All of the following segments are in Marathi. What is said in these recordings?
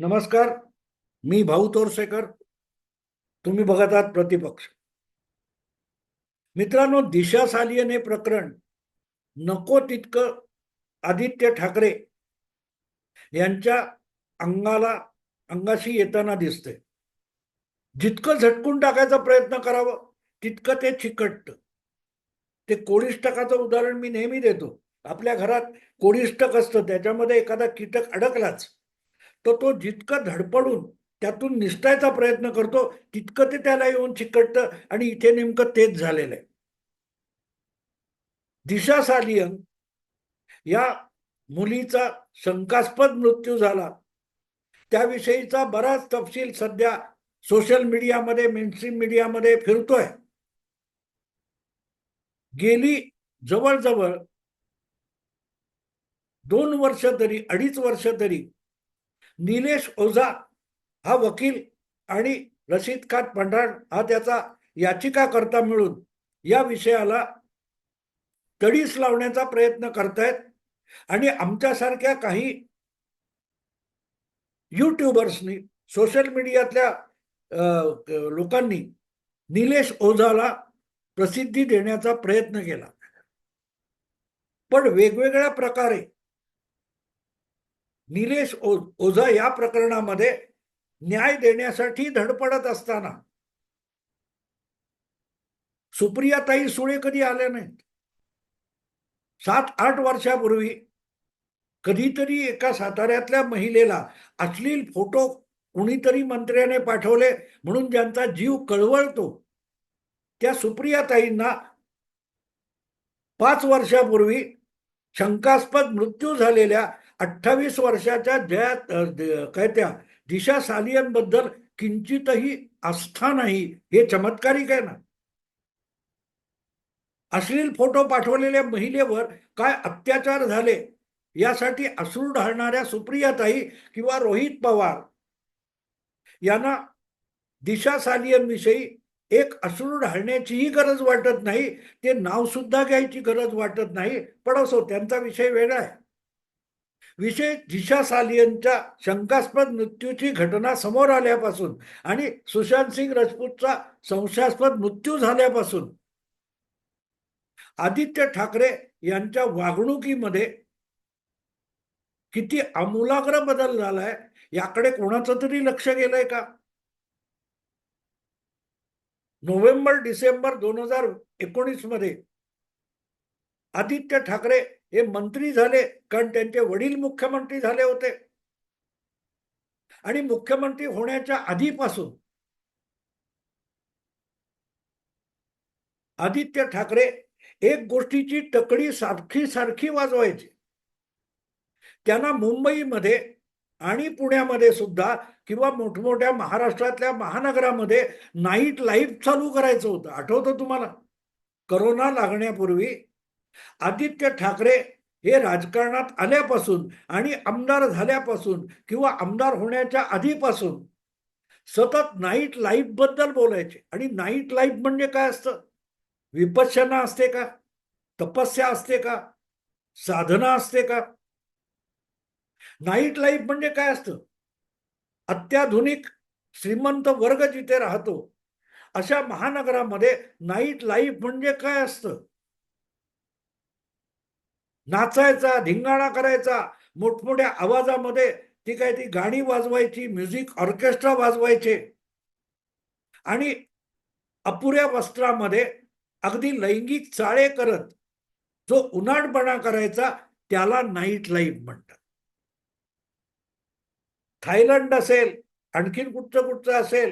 नमस्कार मी भाऊ तोरसेकर. तुम्ही बघत आहात प्रतिपक्ष. मित्रांनो दिशा सालियन हे प्रकरण नको तितकं आदित्य ठाकरे यांच्या अंगाला अंगाशी येताना दिसतंय. जितकं झटकून टाकायचा प्रयत्न करावं तितकं ते चिकटतं. ते कोळिष्टकाचं उदाहरण मी नेहमी देतो. आपल्या घरात कोळिष्टक असतं त्याच्यामध्ये एखादा कीटक अडकलाच. तर तो जितकं धडपडून त्यातून निसटायचा प्रयत्न करतो तितकं ते त्याला येऊन चिकटतं आणि इथे नेमकं तेच झालेलं आहे. दिशा सालियन या मुलीचा शंकास्पद मृत्यू झाला. त्याविषयीचा बराच तपशील सध्या सोशल मीडियामध्ये मेनस्ट्रीम मीडियामध्ये फिरतोय. गेली जवळजवळ दोन वर्ष तरी अडीच वर्ष तरी निलेश ओझा हा वकील आणि रशीद खान पंढाण हा त्याचा याचिकाकर्ता मिळून या विषयाला तडीस लावण्याचा प्रयत्न करतायत. आणि आमच्यासारख्या काही युट्यूबर्सनी सोशल मीडियातल्या लोकांनी निलेश ओझाला प्रसिद्धी देण्याचा प्रयत्न केला. पण वेगवेगळ्या प्रकारे निलेश ओ- ओझा या प्रकरणामध्ये न्याय देण्यासाठी धडपडत असताना. सुप्रियाताई सुळे कधी आल्या नाहीत? सात आठ वर्षापूर्वी कधीतरी एका साताऱ्यातल्या महिलेला अश्लील फोटो कुणीतरी मंत्र्याने पाठवले म्हणून ज्यांचा जीव कळवळतो त्या सुप्रियाताईंना पाच वर्षापूर्वी शंकास्पद मृत्यू झालेल्या अठ्ठावीस वर्षाच्या जया काय त्या दिशा सालियांबद्दल किंचितही आस्था नाही हे चमत्कारिक आहे ना. अश्लील फोटो पाठवलेल्या महिलेवर काय अत्याचार झाले यासाठी अश्रू ढाळणाऱ्या सुप्रियाताई किंवा रोहित पवार यांना दिशा सालियन विषयी एक अश्रू ढाळण्याचीही गरज वाटत नाही ते नाव सुद्धा घ्यायची गरज वाटत नाही पण असो त्यांचा विषय वेगळा आहे. विषय दिशा सालियनच्या शंकास्पद मृत्यूची घटना समोर आल्यापासून आणि सुशांत सिंग राजपूतचा संशयास्पद मृत्यू झाल्यापासून. आदित्य ठाकरे यांच्या वागणुकीमध्ये किती आमूलाग्र बदल झालाय याकडे कोणाचं तरी लक्ष गेलंय का? नोव्हेंबर डिसेंबर दोन हजार एकोणीसमध्ये आदित्य ठाकरे हे मंत्री झाले कारण त्यांचे वडील मुख्यमंत्री झाले होते. आणि मुख्यमंत्री होण्याच्या आधीपासून आदित्य ठाकरे एक गोष्टीची तकडी सारखी सारखी वाजवायची. त्यांना मुंबईमध्ये आणि पुण्यामध्ये सुद्धा किंवा मोठमोठ्या महाराष्ट्रातल्या महानगरामध्ये नाईट लाईफ चालू करायचं होतं. आठवतं तुम्हाला? करोना लागण्यापूर्वी आदित्य ठाकरे हे राजकारणात आल्यापासून आणि आमदार झाल्यापासून किंवा आमदार होण्याच्या आधीपासून सतत नाईट लाईफबद्दल बोलायचे. आणि नाईट लाईफ म्हणजे काय असतं? विपश्यना असते का? तपस्या असते का? साधना असते का? नाईट लाईफ म्हणजे काय असतं? अत्याधुनिक श्रीमंत वर्ग जिथे राहतो अशा महानगरामध्ये नाईट लाईफ म्हणजे काय असतं? नाचायचा धिंगाणा करायचा मोठमोठ्या आवाजामध्ये ती काय ती गाणी वाजवायची म्युझिक ऑर्केस्ट्रा वाजवायचे. आणि अपुऱ्या वस्त्रामध्ये अगदी लैंगिक चाळे करत जो उन्हाळपणा करायचा त्याला नाईट लाईफ म्हणतात. थायलंड असेल आणखीन कुठचं कुठचं असेल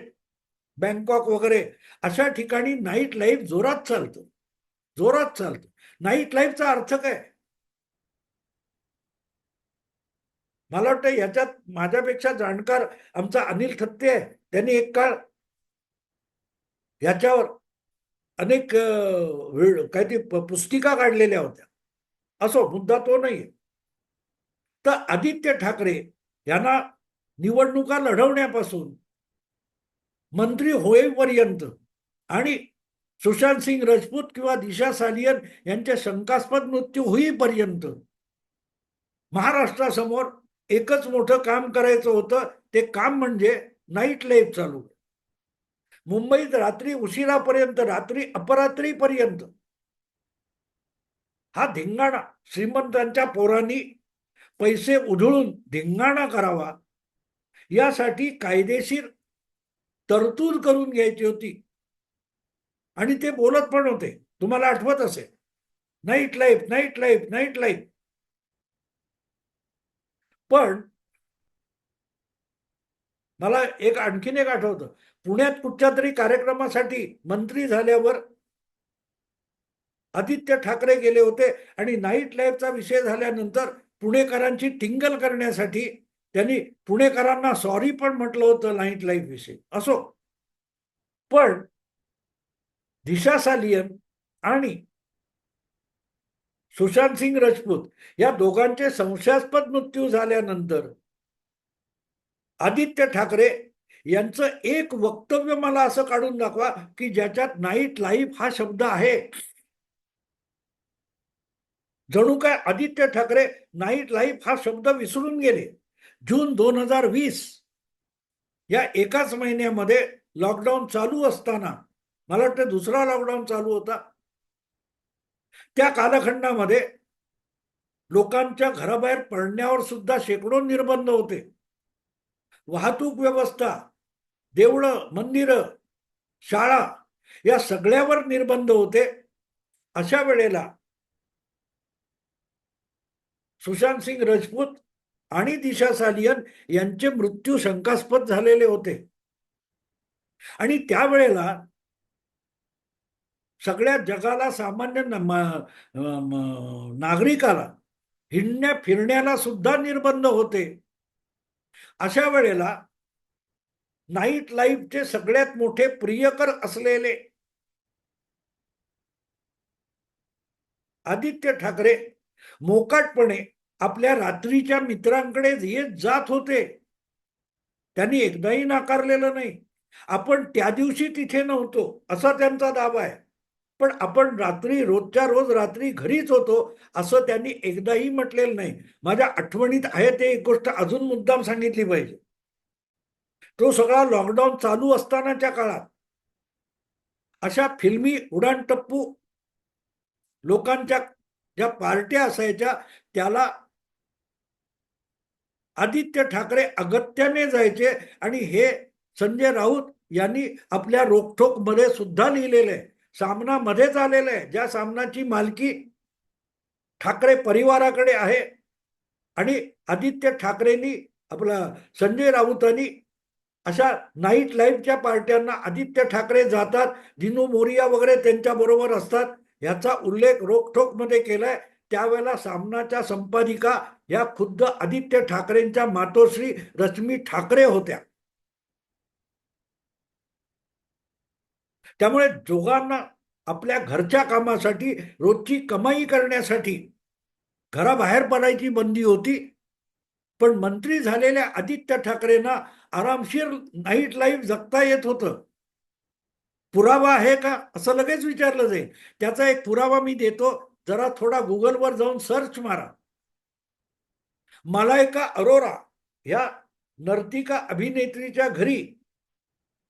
बँकॉक वगैरे अशा ठिकाणी नाईट लाईफ जोरात चालतो. जोरात चालतो. नाईट लाईफचा अर्थ काय? मला वाटतं याच्यात माझ्यापेक्षा जाणकार आमचा अनिल थत्ते आहे. त्यांनी एक काळ याच्यावर अनेक वेळ काहीतरी प- पुस्तिका काढलेल्या होत्या. असो मुद्दा तो नाही तर आदित्य ठाकरे यांना निवडणुका लढवण्यापासून मंत्री होईपर्यंत आणि सुशांत सिंग राजपूत किंवा दिशा सालियन यांच्या शंकास्पद मृत्यू होईपर्यंत महाराष्ट्रासमोर एकच मोठं काम करायचं होतं ते काम म्हणजे नाईट लाईफ चालू. मुंबईत रात्री उशिरापर्यंत रात्री अपरात्रीपर्यंत. हा धिंगाणा श्रीमंतांच्या पोरांनी पैसे उधळून धिंगाणा करावा यासाठी कायदेशीर तरतूद करून घ्यायची होती. आणि ते बोलत पण होते. तुम्हाला आठवत असेल? Night life night life night life पण मला एक आणखीन एक आठवतं. पुण्यात कुठच्या तरी कार्यक्रमासाठी मंत्री झाल्यावर आदित्य ठाकरे गेले होते आणि नाईट लाईफचा विषय झाल्यानंतर पुणेकरांची टिंगल करण्यासाठी त्यांनी पुणेकरांना सॉरी पण म्हटलं होतं नाईट लाईफ विषयी. असो. पण दिशा सालियन आणि सुशांत सिंग राजपूत या दोघांचे संशयास्पद मृत्यू झाल्यानंतर आदित्य ठाकरे यांचं एक वक्तव्य मला असं काढून दाखवा की ज्याच्यात नाईट लाईफ हा शब्द आहे. जणू काय आदित्य ठाकरे नाईट लाईफ हा शब्द विसरून गेले. जून दोन हजार वीस या एकाच महिन्यामध्ये लॉकडाऊन चालू असताना मला वाटतं दुसरा लॉकडाऊन चालू होता त्या कालखंडामध्ये लोकांच्या घराबाहेर पडण्यावर सुद्धा शेकडो निर्बंध होते. वाहतूक व्यवस्था देवळं मंदिरं शाळा या सगळ्यावर निर्बंध होते. अशा वेळेला सुशांत सिंग राजपूत आणि दिशा सालियन यांचे मृत्यू शंकास्पद झालेले होते. आणि त्यावेळेला सगळ्या जगाला सामान्य नागरिकाला हिंडण्या फिरण्याला सुद्धा निर्बंध होते. अशा वेळेला नाईट लाईफचे सगळ्यात मोठे प्रियकर असलेले आदित्य ठाकरे मोकाटपणे आपल्या रात्रीच्या मित्रांकडे येत जात होते. त्यांनी एकदाही नाकारलेलं नाही. आपण त्या दिवशी तिथे नव्हतो असा त्यांचा दावा आहे. पण आपण रात्री रोजच्या रोज रात्री घरीच होतो असं त्यांनी एकदाही म्हटलेलं नाही. माझ्या आठवणीत आहे ते एक गोष्ट अजून मुद्दाम सांगितली पाहिजे. तो सगळा लॉकडाऊन चालू असतानाच्या काळात अशा फिल्मी उडाण टप्पू लोकांच्या ज्या पार्ट्या असायच्या त्याला आदित्य ठाकरे अगत्याने जायचे आणि हे संजय राऊत यांनी आपल्या रोखोकमध्ये सुद्धा लिहिलेलं आहे. सामना मध्येच आलेला आहे. ज्या सामनाची मालकी ठाकरे परिवाराकडे आहे आणि आदित्य ठाकरेंनी आपला संजय राऊतांनी अशा नाईट लाईफच्या पार्ट्यांना आदित्य ठाकरे जातात दिनू मोरिया वगैरे त्यांच्याबरोबर असतात याचा उल्लेख रोखोक केला केलाय. त्यावेळेला सामनाच्या संपादिका या खुद्द आदित्य ठाकरेंच्या मातोश्री रश्मी ठाकरे होत्या. त्यामुळे दोघांना आपल्या घरच्या कामासाठी रोजची कमाई करण्यासाठी घराबाहेर पडायची बंदी होती. पण मंत्री झालेल्या आदित्य ठाकरेंना आरामशीर नाईट लाईफ जगता येत होतं. पुरावा आहे का? असं लगेच विचारलं जाईल. त्याचा एक पुरावा मी देतो. जरा थोडा गुगलवर जाऊन सर्च मारा. मलायका अरोरा या नर्तिका अभिनेत्रीच्या घरी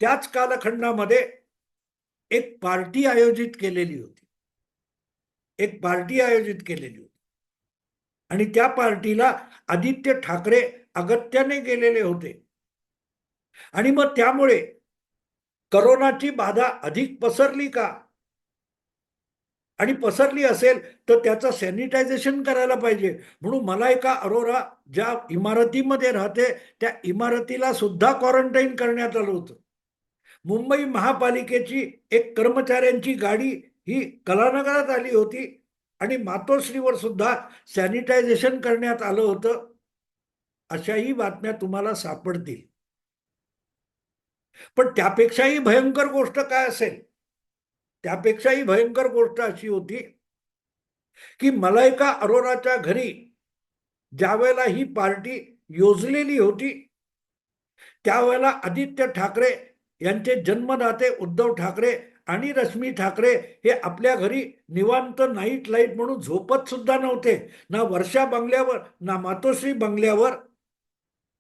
त्याच कालखंडामध्ये एक पार्टी आयोजित केलेली होती. एक पार्टी आयोजित केलेली होती. आणि त्या पार्टीला आदित्य ठाकरे अगत्याने गेलेले होते. आणि मग त्यामुळे करोनाची बाधा अधिक पसरली का? आणि पसरली असेल तर त्याचं सॅनिटायझेशन करायला पाहिजे. म्हणून मला एका अरोरा ज्या इमारतीमध्ये राहते त्या इमारतीला सुद्धा क्वारंटाईन करण्यात आलं होतं. मुंबई महापालिकेची एक कर्मचाऱ्यांची गाडी ही कलानगरात आली होती आणि मातोश्रीवर सुद्धा सॅनिटायझेशन करण्यात आलं होतं. अशाही बातम्या तुम्हाला सापडतील. पण त्यापेक्षाही भयंकर गोष्ट काय असेल? त्यापेक्षाही भयंकर गोष्ट अशी होती की मलायका अरोराच्या घरी ज्यावेळेला ही पार्टी योजलेली होती त्यावेळेला आदित्य ठाकरे यांचे जन्मदाते उद्धव ठाकरे आणि रश्मी ठाकरे हे आपल्या घरी निवांत नाईट लाइट म्हणून झोपत सुद्धा नव्हते. ना वर्षा बंगल्यावर ना मातोश्री बंगल्यावर.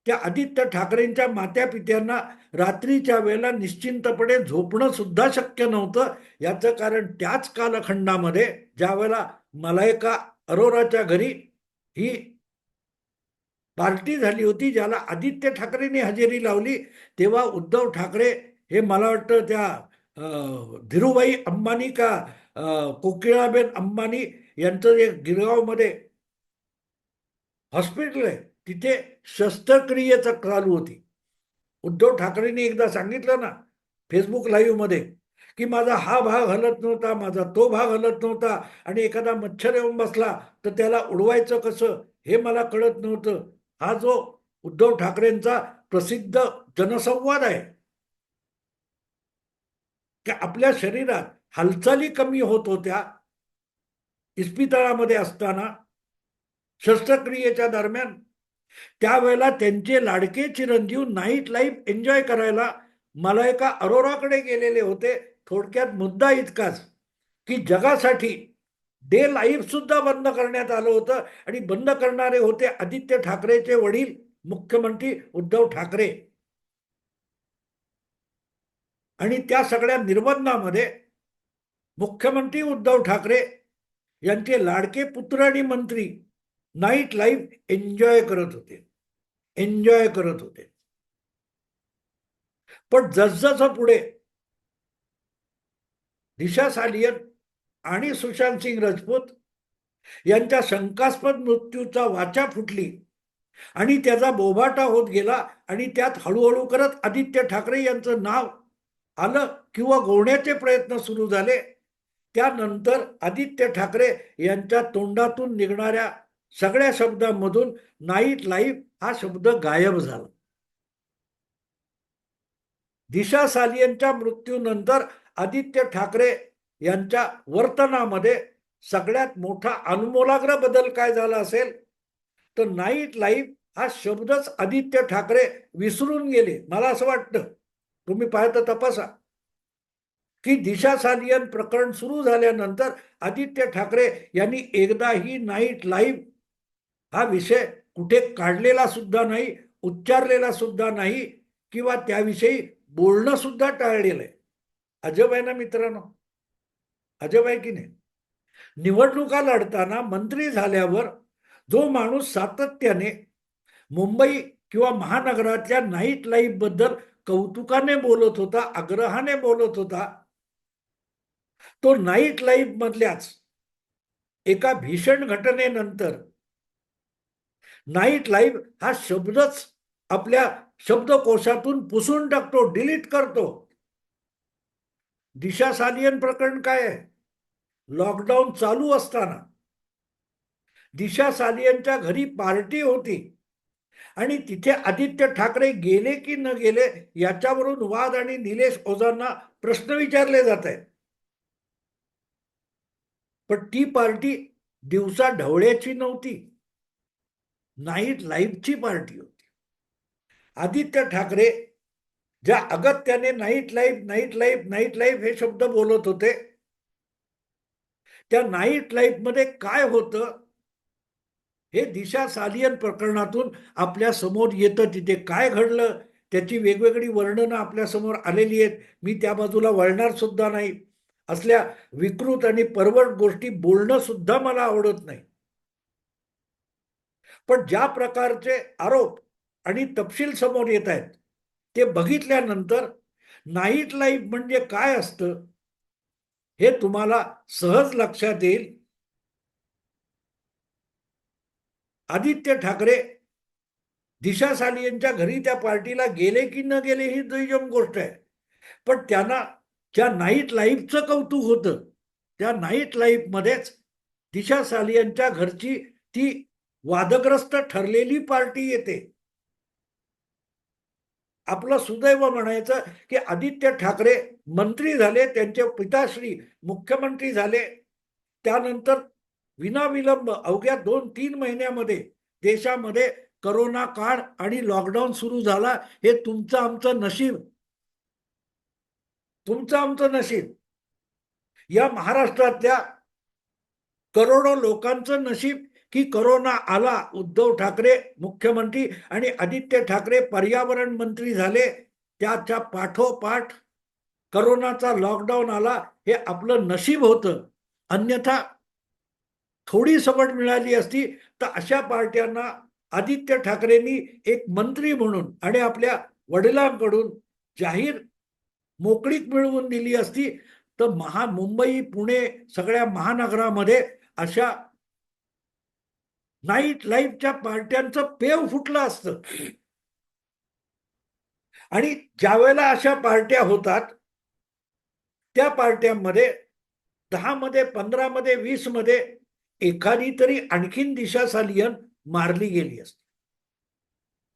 त्या आदित्य ठाकरेंच्या मात्या पित्यांना रात्रीच्या वेळेला निश्चिंतपणे झोपणं सुद्धा शक्य नव्हतं. याचं कारण त्याच कालखंडामध्ये ज्या वेळेला मलायका अरोराच्या घरी ही पार्टी झाली होती ज्याला आदित्य ठाकरेंनी हजेरी लावली तेव्हा उद्धव ठाकरे हे मला वाटतं त्या धीरूभाई अंबानी का कोकिळाबेन अंबानी यांचं एक गिरगावमध्ये हॉस्पिटल आहे तिथे शस्त्रक्रियेचा चालू होती. उद्धव ठाकरेंनी एकदा सांगितलं ना फेसबुक लाईव्हमध्ये की माझा हा भाग हलत नव्हता माझा तो भाग हलत नव्हता आणि एखादा मच्छर येऊन बसला तर त्याला उडवायचं कसं हे मला कळत नव्हतं. हा जो उद्धव ठाकरेंचा प्रसिद्ध जनसंवाद आहे की आपल्या शरीरात हालचाली कमी होत होत्या इस्पितळामध्ये असताना शस्त्रक्रियेच्या दरम्यान त्यावेळेला त्यांचे लाडके चिरंजीव नाईट लाईफ एन्जॉय करायला मला एका अरोराकडे गेलेले होते. थोडक्यात मुद्दा इतकाच की जगासाठी डे लाईफ सुद्धा बंद करण्यात आलं होतं. आणि बंद करणारे होते आदित्य ठाकरेचे वडील मुख्यमंत्री उद्धव ठाकरे. आणि त्या सगळ्या निर्बंधामध्ये मुख्यमंत्री उद्धव ठाकरे यांचे लाडके पुत्र आणि मंत्री नाईट लाईफ एन्जॉय करत होते. एन्जॉय करत होते. पण जसजसं पुढे दिशा सालियन आणि सुशांत सिंग राजपूत यांच्या शंकास्पद मृत्यूचा वाचा फुटली आणि त्याचा बोभाटा होत गेला आणि त्यात हळूहळू करत आदित्य ठाकरे यांचं नाव आलं किंवा गोवण्याचे प्रयत्न सुरू झाले. त्यानंतर आदित्य ठाकरे यांच्या तोंडातून निघणाऱ्या सगळ्या शब्दांमधून नाईट लाईफ हा शब्द गायब झाला. दिशा सालियनच्या मृत्यूनंतर आदित्य ठाकरे यांच्या वर्तनामध्ये सगळ्यात मोठा अनमोलाग्र बदल काय झाला असेल? तर नाईट लाईफ हा शब्दच आदित्य ठाकरे विसरून गेले. मला असं वाटतं. तुम्ही पाहता तपासा. की दिशा सालियन प्रकरण सुरू झाल्यानंतर आदित्य ठाकरे यांनी एकदाही नाईट लाईव्ह हा विषय कुठे काढलेला सुद्धा नाही उच्चारलेला सुद्धा नाही किंवा त्याविषयी बोलणं सुद्धा टाळलेलं आहे. अजब आहे ना मित्रांनो? अजब आहे की नाही? निवडणुका लढताना मंत्री झाल्यावर जो माणूस सातत्याने मुंबई किंवा महानगरातल्या नाईट लाईफबद्दल कौतुकाने बोलत होता आग्रहाने बोलत होता तो नाईट लाईफ मधल्याच एका भीषण घटनेनंतर नाईट लाईफ हा शब्दच आपल्या शब्दकोशातून पुसून टाकतो डिलीट करतो. दिशा सालियन प्रकरण काय आहे? लॉकडाऊन चालू असताना दिशा सालियनच्या घरी पार्टी होती आणि तिथे आदित्य ठाकरे गेले की न गेले याच्यावरून वाद आणि निलेश ओझांना प्रश्न विचारले जात आहेत. पण ती पार्टी दिवसा ढवळ्याची नव्हती नाईट लाईफची पार्टी होती. आदित्य ठाकरे ज्या अगत्याने night life night life night life हे शब्द बोलत होते त्या नाईट लाईफमध्ये काय होतं हे दिशा सालियन प्रकरणातून आपल्यासमोर येतं तिथे काय घडलं त्याची वेगवेगळी वर्णनं आपल्यासमोर आलेली आहेत मी त्या बाजूला वळणार सुद्धा नाही. असल्या विकृत आणि परवड गोष्टी बोलणं सुद्धा मला आवडत नाही. पण ज्या प्रकारचे आरोप आणि तपशील समोर येत आहेत ते बघितल्यानंतर नाईट लाईफ म्हणजे काय असतं? हे तुम्हाला सहज लक्षात येईल. आदित्य ठाकरे दिशा सालियनच्या घरी त्या पार्टीला गेले की न गेले ही दुय्यम गोष्ट आहे. पण त्यांना ज्या नाईट लाईफचं कौतुक होतं. त्या नाईट लाईफमध्येच दिशा सालियांच्या घरची ती वादग्रस्त ठरलेली पार्टी येते. आपलं सुदैव म्हणायचं की आदित्य ठाकरे मंत्री झाले त्यांचे पिताश्री मुख्यमंत्री झाले. त्यानंतर विनाविलंब अवघ्या दोन तीन महिन्यामध्ये देशामध्ये करोना काळ आणि लॉकडाऊन सुरू झाला हे तुमचं आमचं नशीब. तुमचं आमचं नशीब. या महाराष्ट्रातल्या करोडो लोकांचं नशीब की करोना आला उद्धव ठाकरे मुख्यमंत्री आणि आदित्य ठाकरे पर्यावरण मंत्री झाले त्याच्या पाठोपाठ करोनाचा लॉकडाऊन आला हे आपलं नशीब होतं. अन्यथा थोडी सवट मिळाली असती तर अशा पार्ट्यांना आदित्य ठाकरेंनी एक मंत्री म्हणून आणि आपल्या वडिलांकडून जाहीर मोकळीक मिळवून दिली असती तर महा मुंबई पुणे सगळ्या महानगरामध्ये अशा नाईट लाईफच्या पार्ट्यांचं पेव फुटलं असतं. आणि ज्या वेळेला अशा पार्ट्या होतात त्या पार्ट्यांमध्ये दहा मध्ये पंधरा मध्ये वीसमध्ये एखादी तरी आणखीन दिशा सालियन मारली गेली असती.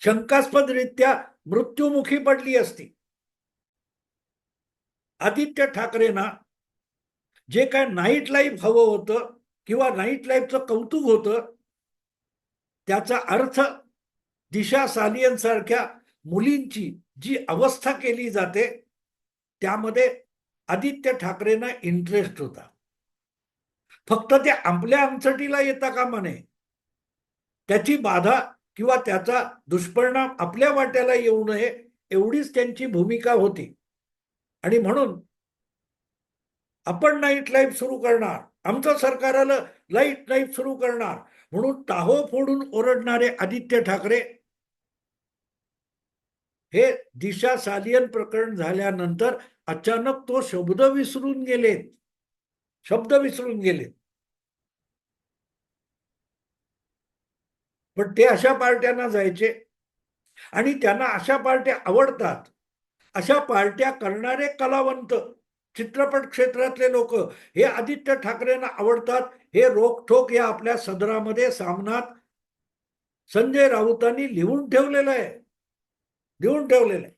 शंकास्पदरित्या मृत्युमुखी पडली असती. आदित्य ठाकरेंना जे काय नाईट लाईफ हवं होतं किंवा नाईट लाईफचं कौतुक होतं त्याचा अर्थ दिशा सालियनसारख्या मुलींची जी अवस्था केली जाते त्यामध्ये आदित्य ठाकरेंना इंटरेस्ट होता. फक्त ते आपल्या आमचटीला येता कामा नये. त्याची बाधा किंवा त्याचा दुष्परिणाम आपल्या वाट्याला येऊ नये एवढीच त्यांची भूमिका होती. आणि म्हणून आपण नाईट लाईफ सुरू करणार. आमचं सरकार आलं लाइट लाईफ सुरू करणार. म्हणून टाहो फोडून ओरडणारे आदित्य ठाकरे. हे दिशा सालियन प्रकरण झाल्यानंतर अचानक तो शब्द विसरून गेलेत. शब्द विसरून गेलेत. पण ते अशा पार्ट्यांना जायचे. आणि त्यांना अशा पार्ट्या आवडतात. अशा पार्ट्या करणारे कलावंत. चित्रपट क्षेत्रातले लोक हे आदित्य ठाकरेंना आवडतात. हे रोखठोक या आपल्या सदरामध्ये सामनात संजय राऊतांनी लिहून ठेवलेलं आहे. लिहून ठेवलेलं आहे.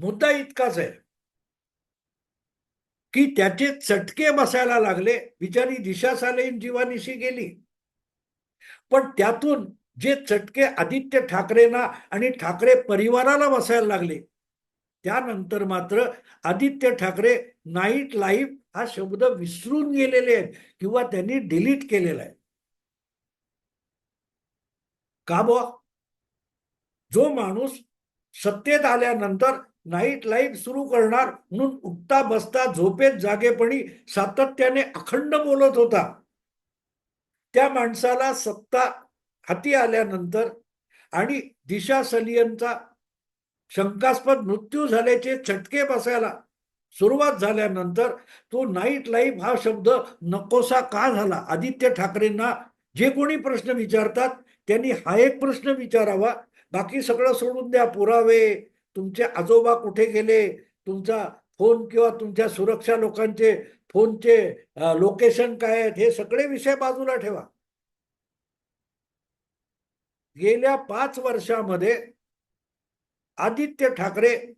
मुद्दा इतकाच आहे. की त्याचे चटके बसायला लागले. बिचारी दिशा सालेन जीवानिशी गेली. पण त्यातून जे चटके आदित्य ठाकरेंना आणि ठाकरे परिवाराला बसायला लागले त्यानंतर मात्र आदित्य ठाकरे नाईट लाईफ हा शब्द विसरून गेलेले आहेत किंवा त्यांनी डिलीट केलेला आहे. का बुवा? जो माणूस सत्तेत आल्यानंतर नाईट लाईफ सुरू करणार म्हणून उठता बसता झोपेत जागेपणी सातत्याने अखंड बोलत होता. त्या माणसाला सत्ता हाती आल्यानंतर आणि दिशा सलियनचा शंकास्पद मृत्यू झाल्याचे चटके बसायला सुरुवात झाल्यानंतर तो नाईट लाईफ हा शब्द नकोसा का झाला? आदित्य ठाकरेंना जे कोणी प्रश्न विचारतात त्यांनी हा एक प्रश्न विचारावा. बाकी सगळं सोडून द्या पुरावे. तुमचे आजोबा कुठे गेले? तुमचा फोन किंवा तुमच्या सुरक्षा लोकांचे फोनचे लोकेशन काय आहेत? हे सगळे विषय बाजूला ठेवा. गेल्या पाच वर्षामध्ये आदित्य ठाकरे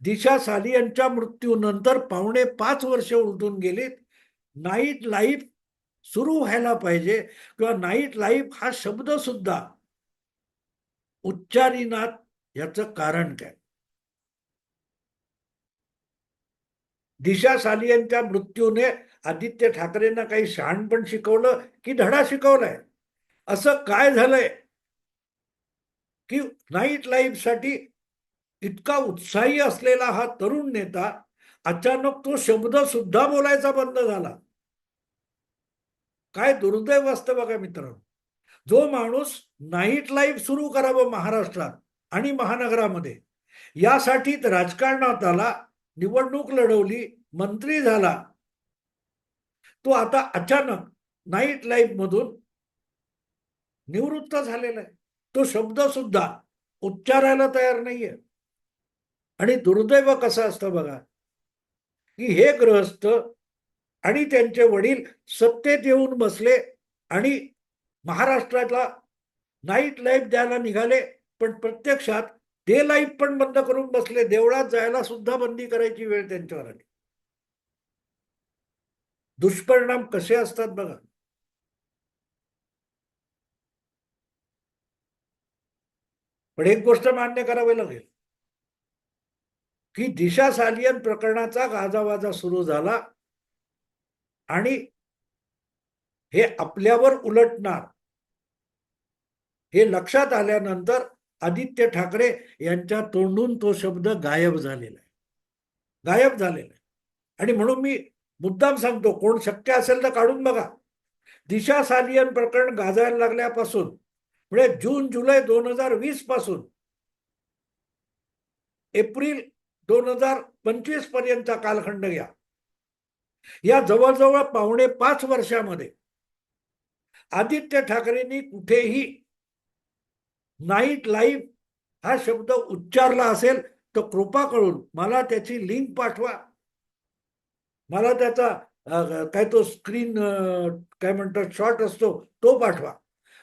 दिशा साली यांच्या मृत्यूनंतर पावणे पाच वर्ष उलटून गेलीत. नाईट लाईफ सुरू व्हायला पाहिजे किंवा नाईट लाईफ हा शब्द सुद्धा उच्चारीनात याचं कारण काय? दिशा सालियनच्या मृत्यूने आदित्य ठाकरेंना काही शहाणपण शिकवलं की धडा शिकवलाय? असं काय झालंय? की नाईट लाईफसाठी इतका उत्साही असलेला हा तरुण नेता अचानक तो शब्द सुद्धा बोलायचा बंद झाला. काय दुर्दैव असतं बघा मित्रांनो. जो माणूस नाईट लाईफ सुरू करावं महाराष्ट्रात आणि महानगरामध्ये यासाठी राजकारणात आला निवडणूक लढवली मंत्री झाला. तो आता अचानक नाईट लाईफ मधून निवृत्त झालेला आहे. तो शब्द सुद्धा उच्चारायला तयार नाहीये. आणि दुर्दैव कसं असतं बघा? की हे ग्रहस्थ आणि त्यांचे वडील सत्तेत येऊन बसले आणि महाराष्ट्राला नाईट लाईफ द्यायला निघाले पण प्रत्यक्षात ते लाईफ पण बंद करून बसले. देवळात जायला सुद्धा बंदी करायची वेळ त्यांच्यावर आली. दुष्परिणाम कसे असतात बघा? पण एक गोष्ट मान्य करावी लागेल. की दिशा सालियन प्रकरणाचा गाजावाजा सुरू झाला आणि हे आपल्यावर उलटणार. हे लक्षात आल्यानंतर आदित्य ठाकरे यांच्या तोंडून तो शब्द गायब झालेला आहे. गायब झालेला आहे. आणि म्हणून मी मुद्दाम सांगतो कोण शक्य असेल तर काढून बघा. दिशा सालियन प्रकरण गाजायला लागल्यापासून म्हणजे जून जुलै दोन हजार वीसपासून एप्रिल दोन हजार पंचवीस पर्यंतचा कालखंड घ्या या जवळजवळ पावणे पाच वर्षामध्ये आदित्य ठाकरेंनी कुठेही नाईट लाईफ हा शब्द उच्चारला असेल तर कृपा करून मला त्याची लिंक पाठवा. मला त्याचा काय तो स्क्रीन काय म्हणतात शॉर्ट असतो तो पाठवा.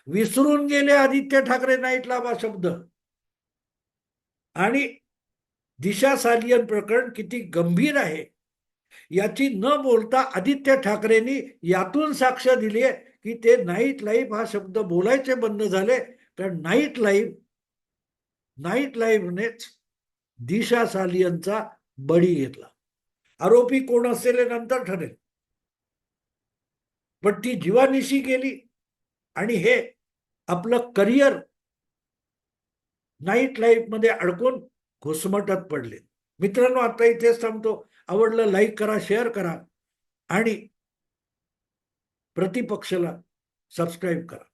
विसरून गेले आदित्य ठाकरे नाईट लाभ हा शब्द. आणि दिशा सालियन प्रकरण किती गंभीर आहे? याची न बोलता आदित्य ठाकरेंनी यातून साक्ष दिली आहे की ते नाईट लाईफ हा शब्द बोलायचे बंद झाले. कारण नाईट लाईव्ह नाईट लाईव्हनेच दिशा सालियनचा बळी घेतला. आरोपी कोण असेल नंतर ठरेल. पण ती जीवानिशी गेली आणि हे आपलं करिअर नाईट लाईफमध्ये अडकून घुसमटत पडले. मित्रांनो आता इथेच थांबतो. आवडलं लाईक करा शेअर करा आणि प्रतिपक्षला सबस्क्राईब करा.